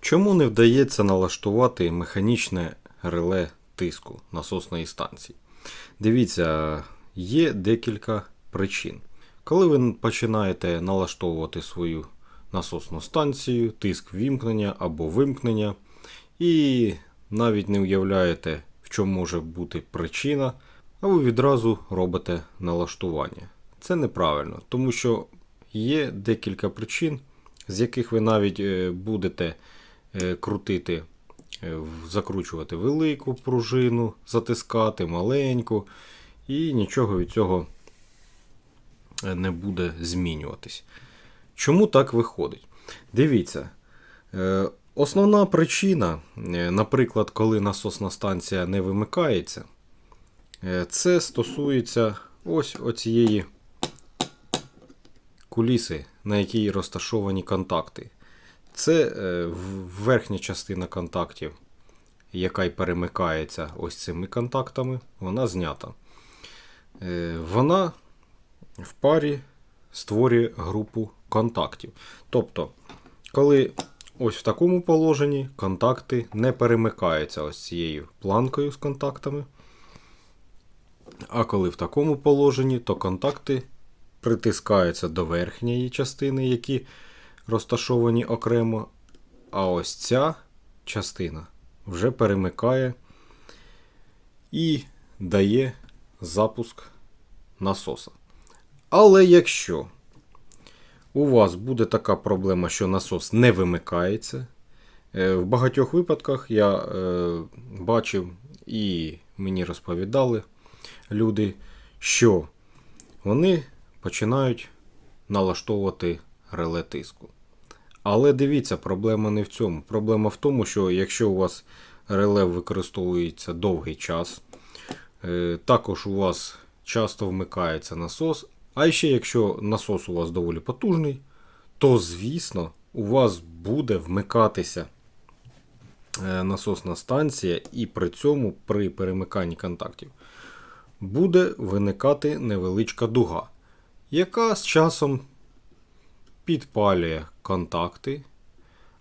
Чому не вдається налаштувати механічне реле тиску насосної станції? Дивіться, є декілька причин. Коли ви починаєте налаштовувати свою насосну станцію, тиск вімкнення або вимкнення, і навіть не уявляєте, в чому може бути причина, а ви відразу робите налаштування. Це неправильно, тому що є декілька причин, з яких ви навіть е, будете крутити, е, закручувати велику пружину, затискати маленьку, і нічого від цього е, не буде змінюватись. Чому так виходить? Дивіться, е, основна причина, е, наприклад, коли насосна станція не вимикається, е, це стосується ось оцієї куліси, на якій розташовані контакти. Це е, верхня частина контактів, яка й перемикається ось цими контактами, вона знята. Е, Вона в парі створює групу контактів. Тобто, коли ось в такому положенні контакти не перемикаються ось цією планкою з контактами. А коли в такому положенні, то контакти притискаються до верхньої частини, які розташовані окремо. А ось ця частина вже перемикає і дає запуск насоса. Але якщо у вас буде така проблема, що насос не вимикається, е, в багатьох випадках я е, бачив і мені розповідали люди, що вони починають налаштовувати реле тиску. Але дивіться, проблема не в цьому. Проблема в тому, що якщо у вас реле використовується довгий час, е, також у вас часто вмикається насос. А ще якщо насос у вас доволі потужний, то звісно у вас буде вмикатися е, насосна станція, і при цьому при перемиканні контактів буде виникати невеличка дуга, яка з часом підпалює контакти,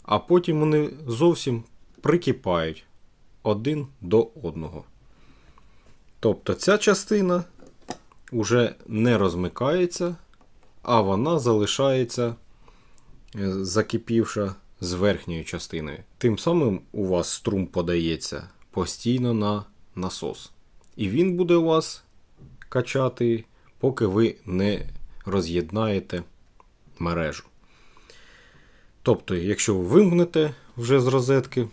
а потім вони зовсім прикипають один до одного. Тобто ця частина вже не розмикається, а вона залишається е, закипівша з верхньою частиною. Тим самим у вас струм подається постійно на насос. І він буде у вас качати, поки ви не роз'єднаєте мережу. Тобто, якщо ви вимкнете вже з розетки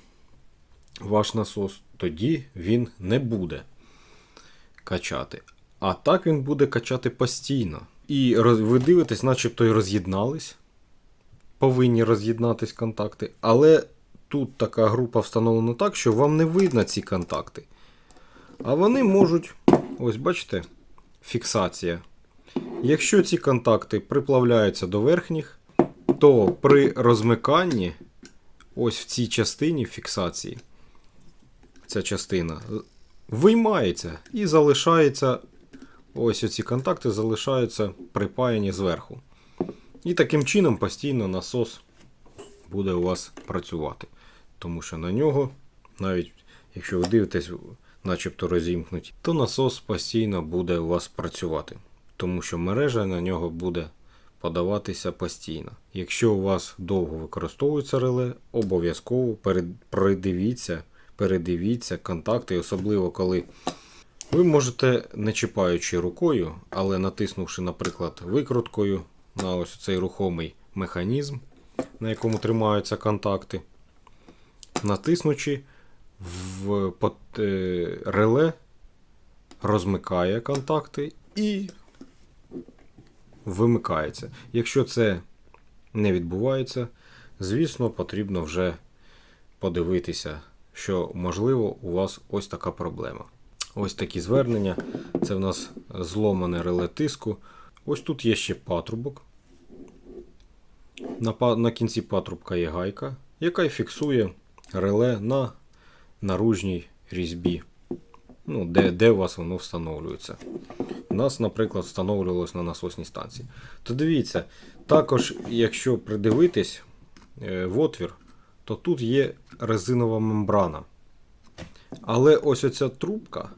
ваш насос, тоді він не буде качати. А так він буде качати постійно. І ви дивитесь, начебто й роз'єднались. Повинні роз'єднатись контакти. Але тут така група встановлена так, що вам не видно ці контакти. А вони можуть, ось бачите, фіксація. Якщо ці контакти приплавляються до верхніх, то при розмиканні, ось в цій частині фіксації, ця частина виймається і залишається. Ось оці контакти залишаються припаяні зверху. І таким чином постійно насос буде у вас працювати. Тому що на нього, навіть якщо ви дивитесь, начебто розімкнуті, то насос постійно буде у вас працювати. Тому що мережа на нього буде подаватися постійно. Якщо у вас довго використовується реле, обов'язково передивіться, передивіться контакти, особливо коли ви можете, не чіпаючи рукою, але натиснувши, наприклад, викруткою на ось цей рухомий механізм, на якому тримаються контакти, натиснучи в е, реле, розмикає контакти і вимикається. Якщо це не відбувається, звісно, потрібно вже подивитися, що можливо у вас ось така проблема. Ось такі звернення. Це в нас зломане реле тиску. Ось тут є ще патрубок. На, на кінці патрубка є гайка, яка й фіксує реле на наружній різьбі. Ну, де, де у вас воно встановлюється. Нас, наприклад, встановлювалось на насосній станції. То дивіться, також, якщо придивитись е, в отвір, то тут є резинова мембрана. Але ось оця трубка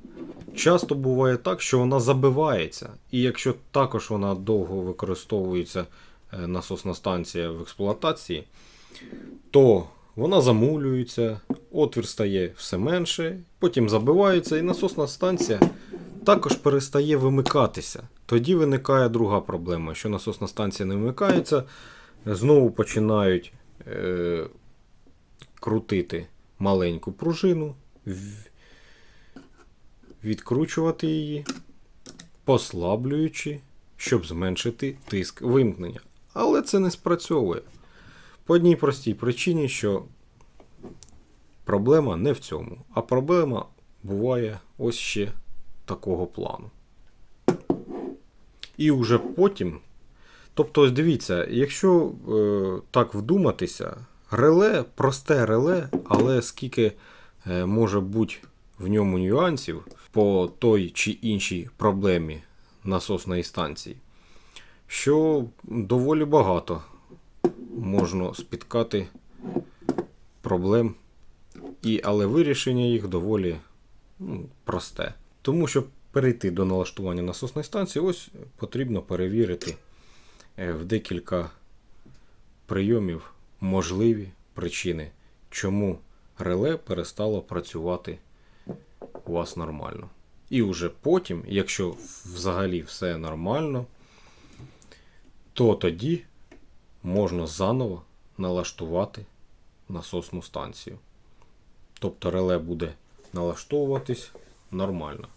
часто буває так, що вона забивається. І якщо також вона довго використовується е, насосна станція в експлуатації, то вона замулюється, отвір стає все менше, потім забивається, і насосна станція також перестає вимикатися. Тоді виникає друга проблема, що насосна станція не вмикається, знову починають е, крутити маленьку пружину, відкручувати її, послаблюючи, щоб зменшити тиск вимкнення. Але це не спрацьовує. По одній простій причині, що проблема не в цьому, а проблема буває ось ще такого плану. І вже потім. Тобто, ось дивіться, якщо е, так вдуматися, реле, просте реле, але скільки е, може бути в ньому нюансів по той чи іншій проблемі насосної станції, що доволі багато можна спіткати проблем, і, але вирішення їх доволі ну, просте. Тому щоб перейти до налаштування насосної станції, ось потрібно перевірити е, в декілька прийомів можливі причини, чому реле перестало працювати у вас нормально. І вже потім, якщо взагалі все нормально, то тоді можна заново налаштувати насосну станцію. Тобто реле буде налаштовуватись нормально.